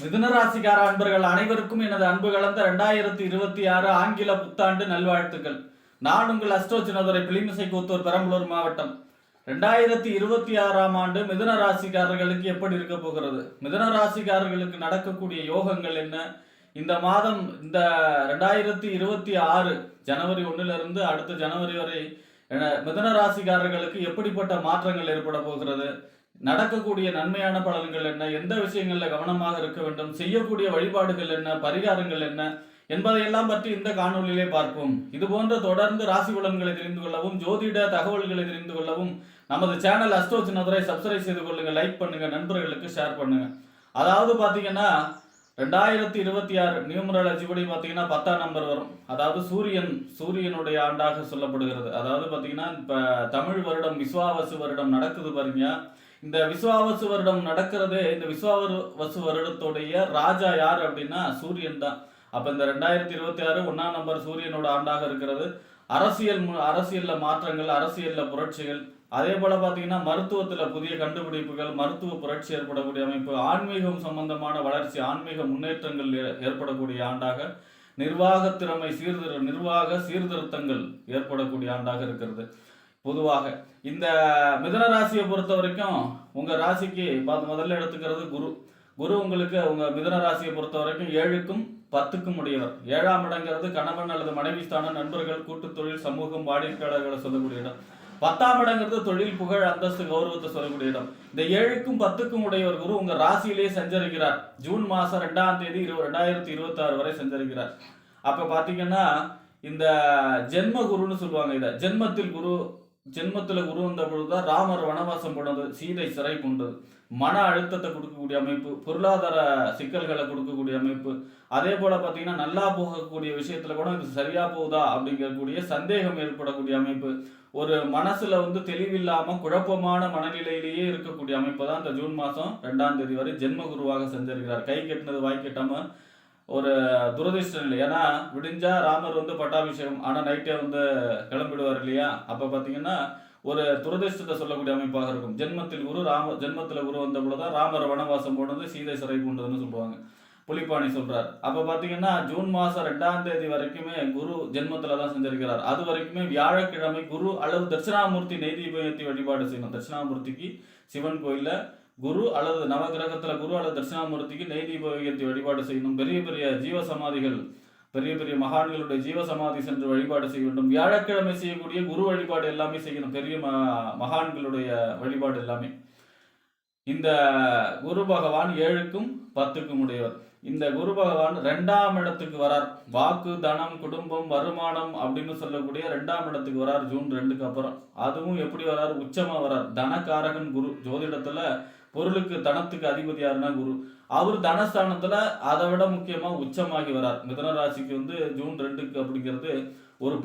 மிதுனராசிக்கார அன்பர்கள் அனைவருக்கும் எனது அன்பு கலந்த ரெண்டாயிரத்தி இருபத்தி ஆறு ஆங்கில புத்தாண்டு நல்வாழ்த்துக்கள். நான் உங்கள் அஸ்ட்ரோ சின்னதுரை பிளிமிசை கூத்தூர் பெரம்பலூர் மாவட்டம். ரெண்டாயிரத்தி இருபத்தி ஆறாம் ஆண்டு மிதுன ராசிக்காரர்களுக்கு எப்படி இருக்க போகிறது? மிதுன ராசிக்காரர்களுக்கு நடக்கக்கூடிய யோகங்கள் என்ன? இந்த மாதம் இந்த ரெண்டாயிரத்தி இருபத்தி ஆறு ஜனவரி ஒன்றிலிருந்து அடுத்த ஜனவரி வரை மிதுன ராசிக்காரர்களுக்கு எப்படிப்பட்ட மாற்றங்கள் ஏற்பட போகிறது? நடக்கக்கூடிய நன்மையான பலன்கள் என்ன? எந்த விஷயங்கள்ல கவனமாக இருக்க வேண்டும்? செய்யக்கூடிய வழிபாடுகள் என்ன? பரிகாரங்கள் என்ன? என்பதையெல்லாம் பற்றி இந்த காணொளியிலே பார்ப்போம். இது போன்ற தொடர்ந்து ராசி பலன்களை தெரிந்து கொள்ளவும் ஜோதிட தகவல்களை தெரிந்து கொள்ளவும் நமது சேனல் அஸ்ட்ரோ சின்னதுரை சப்ஸ்கிரைப் செய்து கொள்ளுங்க லைக் பண்ணுங்க நண்பர்களுக்கு ஷேர் பண்ணுங்க. அதாவது பார்த்தீங்கன்னா ரெண்டாயிரத்தி இருபத்தி ஆறு நியூமராலஜி படி பார்த்தீங்கன்னா பத்தாம் நம்பர் வரும். அதாவது சூரியன் சூரியனுடைய ஆண்டாக சொல்லப்படுகிறது. அதாவது பார்த்தீங்கன்னா இப்போ தமிழ் வருடம் விஸ்வாவசு வருடம் நடக்குது பாருங்க. இந்த விஸ்வாவசு வருடம் நடக்கிறதே இந்த விஸ்வாவசு வருடத்துடைய ராஜா யார் அப்படின்னா சூரியன் தான். அப்ப இந்த ரெண்டாயிரத்தி இருபத்தி ஆறு ஒன்னாம் நம்பர் சூரியனோட ஆண்டாக இருக்கிறது. அரசியல் மு- அரசியல்ல மாற்றங்கள் அரசியல்ல புரட்சிகள். அதே போல பாத்தீங்கன்னா மருத்துவத்துல புதிய கண்டுபிடிப்புகள் மருத்துவ புரட்சி ஏற்படக்கூடிய அமைப்பு ஆன்மீகம் சம்பந்தமான வளர்ச்சி ஆன்மீக முன்னேற்றங்கள் ஏ- ஏற்படக்கூடிய ஆண்டாக நிர்வாக திறமை சீர்திரு நிர்வாக சீர்திருத்தங்கள் ஏற்படக்கூடிய ஆண்டாக இருக்கிறது. பொதுவாக. இந்த மிதன ராசியை பொறுத்த வரைக்கும் உங்கள் ராசிக்கு பார்த்து முதல்ல எடுத்துக்கிறது குரு. குரு உங்களுக்கு உங்கள் மிதுன ராசியை பொறுத்த வரைக்கும் ஏழுக்கும் பத்துக்கும் உடையவர். ஏழாம் இடங்கிறது கணவன் அல்லது மனைவி ஸ்தானம் நண்பர்கள் கூட்டு தொழில் சமூகம் வாடிக்கையாளர்களை சொல்லக்கூடிய இடம். பத்தாம் இடங்கிறது தொழில் புகழ் அந்தஸ்து கௌரவத்தை சொல்லக்கூடிய இடம். இந்த ஏழுக்கும் பத்துக்கும் உடையவர் குரு உங்க ராசியிலேயே சஞ்சரிக்கிறார். ஜூன் மாசம் ரெண்டாம் தேதி இரு ரெண்டாயிரத்தி இருபத்தி ஆறு வரை சஞ்சரிக்கிறார். அப்ப பாத்தீங்கன்னா இந்த ஜென்ம குருன்னு சொல்லுவாங்க இதை. ஜென்மத்தில் குரு ஜென்மத்தில் குரு வந்த பொழுதுதான் ராமர் வனவாசம் போனது சீதை சிறை கொண்டது. மன அழுத்தத்தை கொடுக்கக்கூடிய அமைப்பு பொருளாதார சிக்கல்களை கொடுக்கக்கூடிய அமைப்பு. அதே போல பார்த்தீங்கன்னா நல்லா போகக்கூடிய விஷயத்துல கூட இது சரியா போகுதா அப்படிங்கக்கூடிய சந்தேகம் ஏற்படக்கூடிய அமைப்பு. ஒரு மனசுல வந்து தெளிவில்லாம குழப்பமான மனநிலையிலேயே இருக்கக்கூடிய அமைப்பு தான் இந்த ஜூன் மாசம் ரெண்டாம் தேதி வரை ஜென்ம குருவாக செஞ்சிருக்கிறார் கை கட்டினது வாய்க்கட்டாம ஒரு துரதிர்ஷ்டம் இல்லை. ஏன்னா விடிஞ்சா ராமர் வந்து பட்டாபிஷேகம் ஆனால் நைட்டே வந்து கிளம்பிடுவார் இல்லையா? அப்போ பார்த்தீங்கன்னா ஒரு துரதிர்ஷ்டத்தை சொல்லக்கூடிய அமைப்பாக இருக்கும். ஜென்மத்தில் குரு ராம ஜென்மத்தில் குரு வந்த தான் ராமர் வனவாசம் போனது சீதை சிறை பூண்டதுன்னு சொல்லுவாங்க. புலிப்பாணி சொல்றார். அப்போ பார்த்தீங்கன்னா ஜூன் மாதம் ரெண்டாம் தேதி வரைக்குமே குரு ஜென்மத்தில் தான் செஞ்சிருக்கிறார் அது வரைக்குமே வியாழக்கிழமை குரு அல்லது தட்சிணாமூர்த்தி நெய்தீபயத்தை வழிபாடு செய்யணும். தட்சிணாமூர்த்திக்கு சிவன் கோயிலில் குரு அல்லது நவகிரகத்துல குரு அல்லது தட்சிணாமூர்த்திக்கு நெய்தீபயத்தை வழிபாடு செய்யணும். பெரிய பெரிய ஜீவ சமாதிகள் பெரிய பெரிய மகான்களுடைய ஜீவ சமாதி சென்று வழிபாடு செய்ய வேண்டும். வியாழக்கிழமை செய்யக்கூடிய குரு வழிபாடு எல்லாமே செய்யணும். பெரிய ம- மகான்களுடைய வழிபாடு எல்லாமே. இந்த குரு பகவான் ஏழுக்கும் பத்துக்கும் உடையவர். இந்த குரு பகவான் ரெண்டாம் இடத்துக்கு வரார். வாக்கு தனம் குடும்பம் வருமானம் அப்படின்னு சொல்லக்கூடிய ரெண்டாம் இடத்துக்கு வரார் ஜூன் ரெண்டுக்கு அப்புறம். அதுவும் எப்படி வரார்? உச்சமா வரார். தனகாரகன் குரு. ஜோதிடத்துல பொருளுக்கு தனத்துக்கு அதிபதி யாருன்னா குரு. அவர் தனஸ்தானத்துல அதை விட முக்கியமா உச்சமாகி வரார். மிதன ராசிக்கு வந்து ஜூன் ரெண்டுக்கு அப்படிங்கிறது ஒரு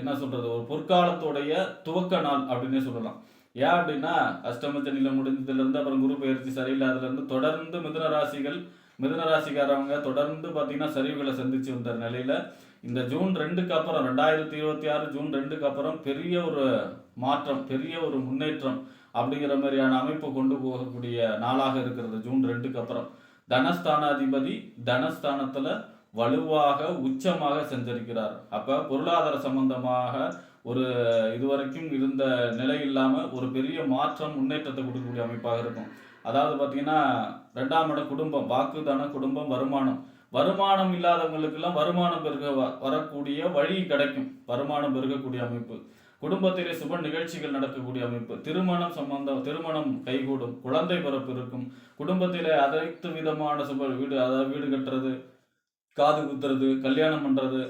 என்ன சொல்றது ஒரு பொற்காலத்துடைய துவக்க நாள் அப்படின்னே சொல்லலாம். ஏன் அப்படின்னா அஷ்டமச்சனில முடிஞ்சதுல இருந்து அப்புறம் குரு பயிற்சி சரியில்லாததுல இருந்து தொடர்ந்து மிதன ராசிகள் மிதன ராசிக்காரவங்க தொடர்ந்து பாத்தீங்கன்னா சரிவுகளை சந்திச்சு வந்த நிலையில இந்த ஜூன் ரெண்டுக்கு அப்புறம் ரெண்டாயிரத்தி இருபத்தி ஆறு ஜூன் ரெண்டுக்கு அப்புறம் பெரிய ஒரு மாற்றம் பெரிய ஒரு முன்னேற்றம் அப்படிங்கிற மாதிரியான அமைப்பு கொண்டு போகக்கூடிய நாளாக இருக்கிறது ஜூன் ரெண்டுக்கு அப்புறம். தனஸ்தானாதிபதி தனஸ்தானத்தில் வலுவாக உச்சமாக செஞ்சிருக்கிறார் அப்போ பொருளாதார சம்பந்தமாக ஒரு இதுவரைக்கும் இருந்த நிலை இல்லாமல் ஒரு பெரிய மாற்றம் முன்னேற்றத்தை கொடுக்கக்கூடிய அமைப்பாக இருக்கும். அதாவது பார்த்தீங்கன்னா ரெண்டாம் இட குடும்பம் வாக்குதான குடும்பம் வருமானம். வருமானம் இல்லாதவங்களுக்கெல்லாம் வருமானம் பெருக வ- வரக்கூடிய வழி கிடைக்கும். வருமானம் பெருகக்கூடிய அமைப்பு. குடும்பத்திலே சுப நிகழ்ச்சிகள் நடக்கக்கூடிய அமைப்பு. திருமணம் சம்பந்தம் திருமணம் கைகூடும். குழந்தை பிறப்பு இருக்கும். குடும்பத்திலே அனைத்து விதமான சுப வீடு அதாவது வீடு கட்டுறது காது குத்துறது கல்யாணம் பண்றது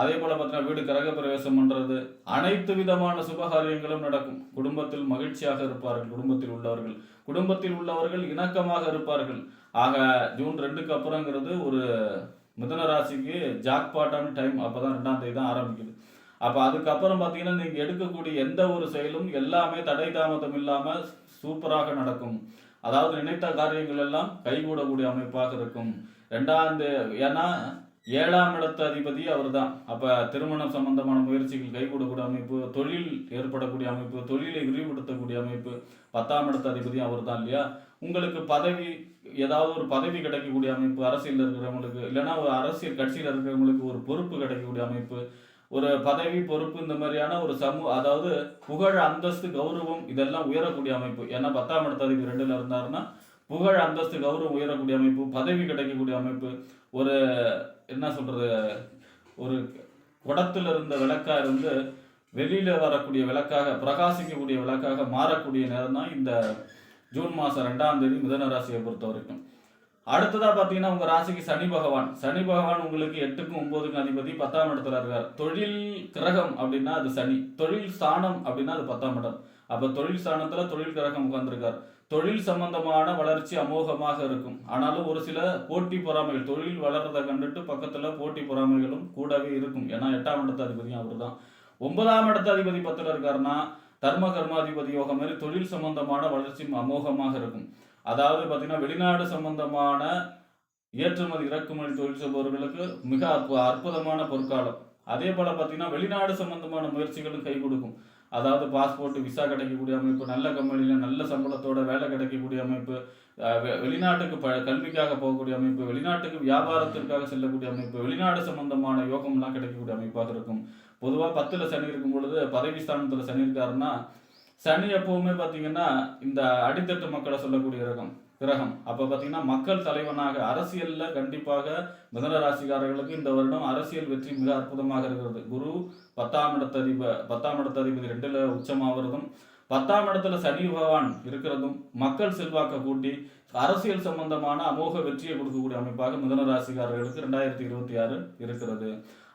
அதே போல பார்த்தீங்கன்னா வீடு கிரக பிரவேசம் பண்றது அனைத்து விதமான சுபகாரியங்களும் நடக்கும். குடும்பத்தில் மகிழ்ச்சியாக இருப்பார்கள் குடும்பத்தில் உள்ளவர்கள். குடும்பத்தில் உள்ளவர்கள் இணக்கமாக இருப்பார்கள். ஆக ஜூன் ரெண்டுக்கு அப்புறங்கிறது ஒரு மிதன ராசிக்கு ஜாக்பாட்டான டைம் அப்பதான் ரெண்டாம் தேதி தான் ஆரம்பிக்குது. அப்போ அதுக்கப்புறம் பார்த்தீங்கன்னா நீங்க எடுக்கக்கூடிய எந்த ஒரு செயலும் எல்லாமே தடை தாமதம் இல்லாம சூப்பராக நடக்கும். அதாவது நினைத்த காரியங்கள் எல்லாம் கைகூடக்கூடிய அமைப்பாக இருக்கும். ரெண்டாம் ஏன்னா ஏழாம் இடத்த அதிபதி அவர்தான். அப்ப திருமணம் சம்பந்தமான முயற்சிகள் கைகூடக்கூடிய அமைப்பு தொழில் ஏற்படக்கூடிய அமைப்பு தொழிலை விரிவுபடுத்தக்கூடிய அமைப்பு பத்தாம் இடத்து அதிபதி அவர் தான் இல்லையா? உங்களுக்கு பதவி ஏதாவது ஒரு பதவி கிடைக்கக்கூடிய அமைப்பு அரசியல் இருக்கிறவங்களுக்கு இல்லைன்னா ஒரு அரசியல் கட்சியில் இருக்கிறவங்களுக்கு ஒரு பொறுப்பு கிடைக்கக்கூடிய அமைப்பு ஒரு பதவி பொறுப்பு இந்த மாதிரியான ஒரு சமூக அதாவது புகழ் அந்தஸ்து கௌரவம் இதெல்லாம் உயரக்கூடிய அமைப்பு. ஏன்னா பத்தாம் இடத்து ரெண்டில் ரெண்டுல இருந்தாருன்னா புகழ் அந்தஸ்து கௌரவம் உயரக்கூடிய அமைப்பு பதவி கிடைக்கக்கூடிய அமைப்பு. ஒரு என்ன சொல்றது ஒரு குடத்துல இருந்த விளக்கா இருந்து வெளியில வரக்கூடிய விளக்காக பிரகாசிக்கக்கூடிய விளக்காக மாறக்கூடிய நேரம் தான் இந்த ஜூன் மாசம் ரெண்டாம் தேதி மிதன ராசியை பொறுத்த வரைக்கும் அடுத்ததா பாத்தீங்கன்னா உங்க ராசிக்கு சனி பகவான். சனி பகவான் உங்களுக்கு எட்டுக்கும் ஒன்பதுக்கும் அதிபதி பத்தாம் இடத்துல இருக்கார். தொழில் கிரகம் அப்படின்னா அது சனி. தொழில் ஸ்தானம் அப்படின்னா அது பத்தாம் இடம். அப்ப தொழில் ஸ்தானத்துல தொழில் கிரகம் உட்கார்ந்துருக்கார். தொழில் சம்பந்தமான வளர்ச்சி அமோகமாக இருக்கும். ஆனாலும் ஒரு சில போட்டி பொறாமைகள் தொழில் வளர்றதை கண்டுட்டு பக்கத்துல போட்டி பொறாமைகளும் கூடவே இருக்கும். ஏன்னா எட்டாம் இடத்து அதிபதியும் அவர் தான் ஒன்பதாம் இடத்து அதிபதி பத்துல இருக்காருன்னா தர்ம கர்மாதிபதி யோகம் மாதிரி தொழில் சம்பந்தமான வளர்ச்சி அமோகமாக இருக்கும். அதாவது பார்த்தீங்கன்னா வெளிநாடு சம்பந்தமான ஏற்றுமதி இறக்குமதி தொழில் செய்பவர்களுக்கு மிக அற்பு- அற்புதமான பொற்காலம். அதே போல பார்த்தீங்கன்னா வெளிநாடு சம்பந்தமான முயற்சிகளும் கை கொடுக்கும். அதாவது பாஸ்போர்ட் விசா கிடைக்கக்கூடிய அமைப்பு நல்ல கம்பெனியில் நல்ல சம்பளத்தோட வேலை கிடைக்கக்கூடிய அமைப்பு வெ- வெளிநாட்டுக்கு ப கல்விக்காக போகக்கூடிய அமைப்பு வெளிநாட்டுக்கு வியாபாரத்திற்காக செல்லக்கூடிய அமைப்பு வெளிநாடு சம்பந்தமான யோகம்லாம் கிடைக்கக்கூடிய அமைப்பாக இருக்கும். பொதுவாக பத்தில் சனி இருக்கும் பொழுது பதவி ஸ்தானத்தில் சனி இருக்காருன்னா சனி எப்பவுமே பார்த்தீங்கன்னா இந்த அடித்தட்டு மக்களை சொல்லக்கூடிய ரகம் கிரகம். அப்ப பார்த்தீங்கன்னா மக்கள் தலைவனாக அரசியல்ல கண்டிப்பாக மிதன ராசிக்காரர்களுக்கு இந்த வருடம் அரசியல் வெற்றி மிக அற்புதமாக இருக்கிறது. குரு பத்தாம் இடத்ததிப பத்தாம் இடத்ததிபதி ரெண்டுல உச்சமாகிறதும் பத்தாம் இடத்துல சனி பகவான் இருக்கிறதும் மக்கள் செல்வாக்க கூட்டி அரசியல் சம்பந்தமான அமோக வெற்றியை கொடுக்கக்கூடிய அமைப்பாக மிதன ராசிக்காரர்களுக்கு ரெண்டாயிரத்தி இருபத்தி ஆறு இருக்கிறது.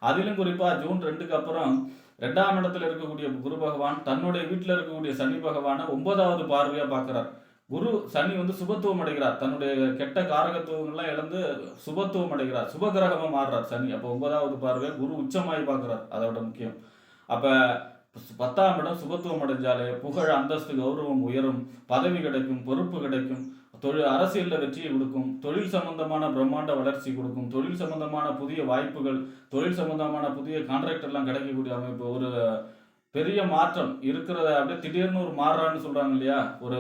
அதிலும் குறிப்பா ஜூன் ரெண்டுக்கு அப்புறம் ரெண்டாம் இடத்துல இருக்கக்கூடிய குரு பகவான் தன்னுடைய வீட்டில் இருக்கக்கூடிய சனி பகவானை ஒன்பதாவது பார்வையாக பார்க்குறார். குரு சனி வந்து சுபத்துவம் அடைகிறார். தன்னுடைய கெட்ட காரகத்துவங்கள்லாம் இழந்து சுபத்துவம் அடைகிறார். சுபகிரகமாக மாறுறார் சனி. அப்போ ஒன்பதாவது பார்வையாக குரு உச்சமாய் பார்க்குறார். அதோட முக்கியம். அப்போ பத்தாம் இடம் சுபத்துவம் அடைஞ்சாலே புகழ் அந்தஸ்து கௌரவம் உயரும். பதவி கிடைக்கும் பொறுப்பு கிடைக்கும். தொழில் அரசியலில் வெற்றியை கொடுக்கும். தொழில் சம்பந்தமான பிரம்மாண்ட வளர்ச்சி கொடுக்கும். தொழில் சம்பந்தமான புதிய வாய்ப்புகள் தொழில் சம்பந்தமான புதிய கான்ட்ராக்டர்லாம் கிடைக்கக்கூடிய அமைப்பு. ஒரு பெரிய மாற்றம் இருக்கிறத அப்படியே திடீர்னு ஒரு மாறுறான்னு சொல்கிறாங்க இல்லையா? ஒரு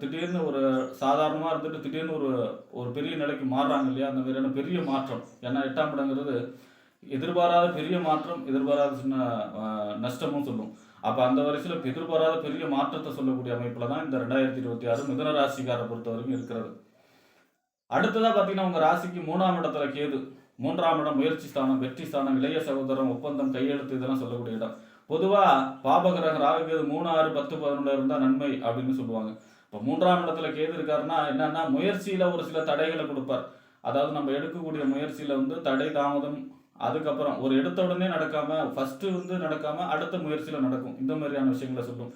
திடீர்னு ஒரு சாதாரணமாக இருந்துட்டு திடீர்னு ஒரு ஒரு பெரிய நிலைக்கு மாறுறாங்க இல்லையா? அந்த மாதிரியான பெரிய மாற்றம். ஏன்னா எட்டாம் இடங்கிறது எதிர்பாராத பெரிய மாற்றம் எதிர்பாராத சின்ன நஷ்டமும் சொல்லும். அப்போ அந்த வரிசையில் எதிர்பாராத பெரிய மாற்றத்தை சொல்லக்கூடிய அமைப்பில் தான் இந்த ரெண்டாயிரத்தி இருபத்தி ஆறு மிதன ராசிக்காரை பொறுத்த வரைக்கும் இருக்கிறது. அடுத்ததாக பார்த்தீங்கன்னா உங்கள் ராசிக்கு மூணாம் இடத்துல கேது. மூன்றாம் இடம் முயற்சி ஸ்தானம் வெற்றி ஸ்தானம் இளைய சகோதரம் ஒப்பந்தம் கையெழுத்து இதெல்லாம் சொல்லக்கூடிய இடம். பொதுவாக பாபகிரகம் ராகுகேது மூணு ஆறு பத்து பதினொன்று இருந்தால் நன்மை அப்படின்னு சொல்லுவாங்க. இப்போ மூன்றாம் இடத்துல கேது இருக்காருன்னா என்னன்னா முயற்சியில் ஒரு சில தடைகளை கொடுப்பார். அதாவது நம்ம எடுக்கக்கூடிய முயற்சியில் வந்து தடை தாமதம் அதுக்கப்புறம் ஒரு எடுத்த உடனே நடக்காம ஃபர்ஸ்ட் வந்து நடக்காம அடுத்த முயற்சியில நடக்கும். இந்த மாதிரியான விஷயங்களை சொல்லும்.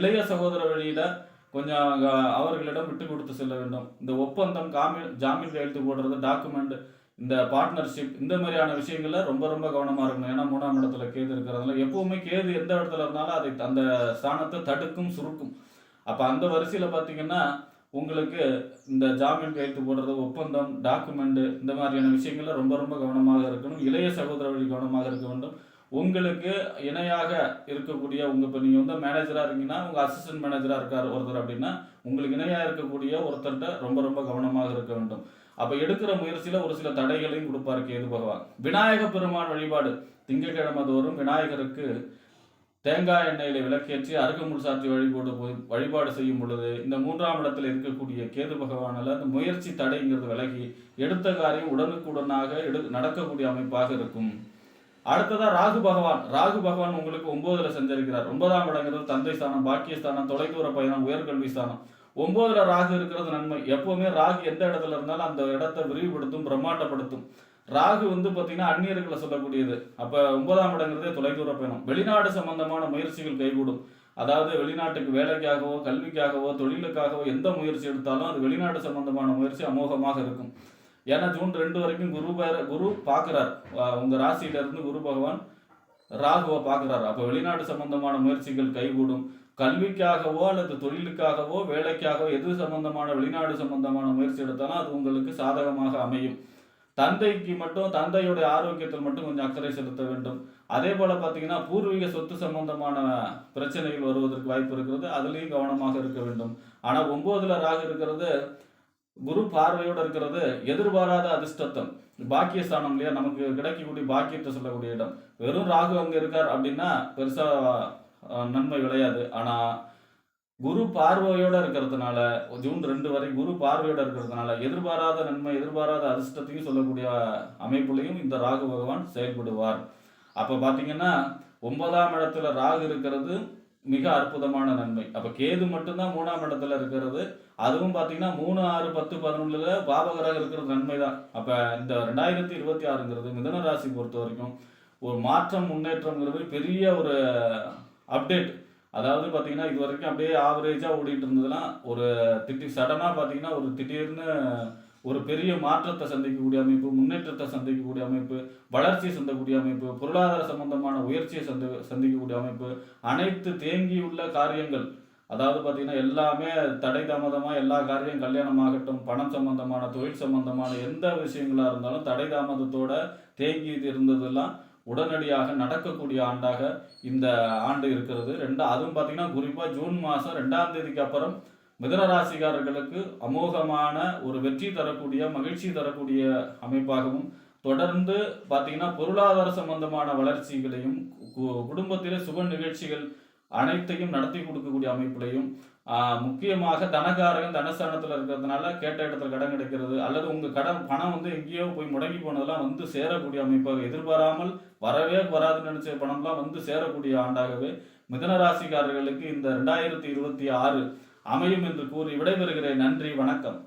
இளைய சகோதர வழியில கொஞ்சம் அவர்களிடம் விட்டு கொடுத்து செல்ல வேண்டும். இந்த ஒப்பந்தம் காமி ஜாமீன் கையெழுத்து போடுறது டாக்குமெண்ட் இந்த பார்ட்னர்ஷிப் இந்த மாதிரியான விஷயங்கள்ல ரொம்ப ரொம்ப கவனமா இருக்கணும். ஏன்னா மூணாம் இடத்துல கேது இருக்கிறதுனால எப்பவுமே கேது எந்த இடத்துல இருந்தாலும் அதை அந்த ஸ்தானத்தை தடுக்கும் சுருக்கும். அப்ப அந்த வரிசையில பாத்தீங்கன்னா உங்களுக்கு இந்த ஜாமீன் கையெழுத்து போடுறது ஒப்பந்தம் டாக்குமெண்ட் இந்த மாதிரியான விஷயங்கள்ல ரொம்ப ரொம்ப கவனமாக இருக்கணும். இளைய சகோதர வழி கவனமாக இருக்க வேண்டும். உங்களுக்கு இணையாக இருக்கக்கூடிய உங்கள் இப்போ நீங்கள் வந்து மேனேஜராக இருக்கீங்கன்னா உங்கள் அசிஸ்டன்ட் மேனேஜராக இருக்கார் ஒருத்தர் அப்படின்னா உங்களுக்கு இணையாக இருக்கக்கூடிய ஒருத்தர்கிட்ட ரொம்ப ரொம்ப கவனமாக இருக்க வேண்டும். அப்போ எடுக்கிற முயற்சியில் ஒரு சில தடைகளையும் கொடுப்பார் கேது பகவான். விநாயக பெருமான் வழிபாடு. திங்கட்கிழமை தோறும் விநாயகருக்கு தேங்காய் எண்ணெயில விளக்கேற்றி அருகமுள் சாற்றி வழிபாடு போய் வழிபாடு செய்யும் பொழுது இந்த மூன்றாம் இடத்துல இருக்கக்கூடிய கேது பகவானால் அந்த முயற்சி தடைங்கிறது விலகி எடுத்த காரியம் உடனுக்குடனாக எடு நடக்கக்கூடிய அமைப்பாக இருக்கும். அடுத்ததா ராகு பகவான். ராகு பகவான் உங்களுக்கு ஒன்பதுல சஞ்சரிக்கிறார் ஒன்பதாம் இடங்கிறது தந்தை ஸ்தானம் பாக்கியஸ்தானம் தொலைதூர பயணம் உயர்கல்வி ஸ்தானம். ஒன்பதுல ராகு இருக்கிறது நன்மை. எப்பவுமே ராகு எந்த இடத்துல இருந்தாலும் அந்த இடத்தை விரிவுபடுத்தும் பிரம்மாண்டப்படுத்தும். ராகு வந்து பார்த்தீங்கன்னா அந்நியர்களை சொல்லக்கூடியது. அப்போ ஒன்பதாம் இடங்கிறதே தொலைதூர பயணம். வெளிநாடு சம்பந்தமான முயற்சிகள் கைகூடும். அதாவது வெளிநாட்டுக்கு வேலைக்காகவோ கல்விக்காகவோ தொழிலுக்காகவோ எந்த முயற்சி எடுத்தாலும் அது வெளிநாடு சம்பந்தமான முயற்சி அமோகமாக இருக்கும். ஏன்னா ஜூன் ரெண்டு வரைக்கும் குரு பேர குரு பார்க்குறார் உங்கள் ராசியிலிருந்து குரு பகவான் ராகுவை பார்க்குறாரு அப்போ வெளிநாடு சம்பந்தமான முயற்சிகள் கைகூடும். கல்விக்காகவோ அல்லது தொழிலுக்காகவோ வேலைக்காகவோ எது சம்பந்தமான வெளிநாடு சம்பந்தமான முயற்சி எடுத்தாலும் அது உங்களுக்கு சாதகமாக அமையும். தந்தைக்கு மட்டும் தந்தையுடைய ஆரோக்கியத்தில் மட்டும் கொஞ்சம் அக்கறை செலுத்த வேண்டும். அதே போல பார்த்தீங்கன்னா பூர்வீக சொத்து சம்பந்தமான பிரச்சனைகள் வருவதற்கு வாய்ப்பு இருக்கிறது. அதுலேயும் கவனமாக இருக்க வேண்டும். ஆனால் ஒன்பதுல ராகு இருக்கிறது குரு பார்வையோடு இருக்கிறது எதிர்பாராத அதிர்ஷ்டத்தம். பாக்கியஸ்தானம் இல்லையா? நமக்கு கிடைக்கக்கூடிய பாக்கியத்தை சொல்லக்கூடிய இடம். வெறும் ராகு அங்கே இருக்கார் அப்படின்னா பெருசாக நன்மை விளையாது. ஆனால் குரு பார்வையோட இருக்கிறதுனால ஜூன் ரெண்டு வரை குரு பார்வையோட இருக்கிறதுனால எதிர்பாராத நன்மை எதிர்பாராத அதிர்ஷ்டத்தையும் சொல்லக்கூடிய அமைப்புலையும் இந்த ராகு பகவான் செயல்படுவார். அப்ப பாத்தீங்கன்னா ஒன்பதாம் இடத்துல ராகு இருக்கிறது மிக அற்புதமான நன்மை. அப்ப கேது மட்டும்தான் மூணாம் இடத்துல இருக்கிறது. அதுவும் பாத்தீங்கன்னா மூணு ஆறு பத்து பதினொன்றுல பாபகராக இருக்கிறது நன்மை தான் அப்ப இந்த ரெண்டாயிரத்தி இருபத்தி ஆறுங்கிறது மிதன ராசி பொறுத்த வரைக்கும் ஒரு மாற்றம் முன்னேற்றம்ங்கிறது பெரிய ஒரு அப்டேட். அதாவது பார்த்தீங்கன்னா இது வரைக்கும் அப்படியே ஆவரேஜாக ஓடிட்டு இருந்ததுலாம் ஒரு திட்டி சடனாக பார்த்தீங்கன்னா ஒரு திடீர்னு ஒரு பெரிய மாற்றத்தை சந்திக்கக்கூடிய அமைப்பு முன்னேற்றத்தை சந்திக்கக்கூடிய அமைப்பு வளர்ச்சி சந்திக்கக்கூடிய அமைப்பு பொருளாதார சம்பந்தமான உயர்ச்சியை சந்தி சந்திக்கக்கூடிய அமைப்பு அனைத்து தேங்கியுள்ள காரியங்கள் அதாவது பார்த்தீங்கன்னா எல்லாமே தடை தாமதமாக எல்லா காரியம் கல்யாணம் ஆகட்டும் பணம் சம்பந்தமான தொழில் சம்பந்தமான எந்த விஷயங்களாக இருந்தாலும் தடை தாமதத்தோட தேங்கி இருந்ததெல்லாம் உடனடியாக நடக்கக்கூடிய ஆண்டாக இந்த ஆண்டு இருக்கிறது. ரெண்டா அதுவும் பார்த்தீங்கன்னா குறிப்பாக ஜூன் மாதம் ரெண்டாம் தேதிக்கு அப்புறம் மிதன ராசிக்காரர்களுக்கு அமோகமான ஒரு வெற்றி தரக்கூடிய மகிழ்ச்சி தரக்கூடிய அமைப்பாகவும் தொடர்ந்து பார்த்தீங்கன்னா பொருளாதார சம்பந்தமான வளர்ச்சிகளையும் கு- குடும்பத்திலே சுப நிகழ்ச்சிகள் அனைத்தையும் நடத்தி கொடுக்கக்கூடிய அமைப்பிலையும் முக்கியமாக தனக்காரகன் தனஸ்தானத்தில் இருக்கிறதுனால கேட்ட இடத்துல கடன் கிடைக்கிறது அல்லது உங்கள் கடன் பணம் வந்து எங்கேயோ போய் முடங்கி போனதெல்லாம் வந்து சேரக்கூடிய அமைப்பாக எதிர்பாராமல் வரவே வராதுன்னு நினச்ச பணம்லாம் வந்து சேரக்கூடிய ஆண்டாகவே மிதன ராசிக்காரர்களுக்கு இந்த ரெண்டாயிரத்தி இருபத்தி ஆறு அமையும் என்று கூறி விடைபெறுகிறேன். நன்றி வணக்கம்.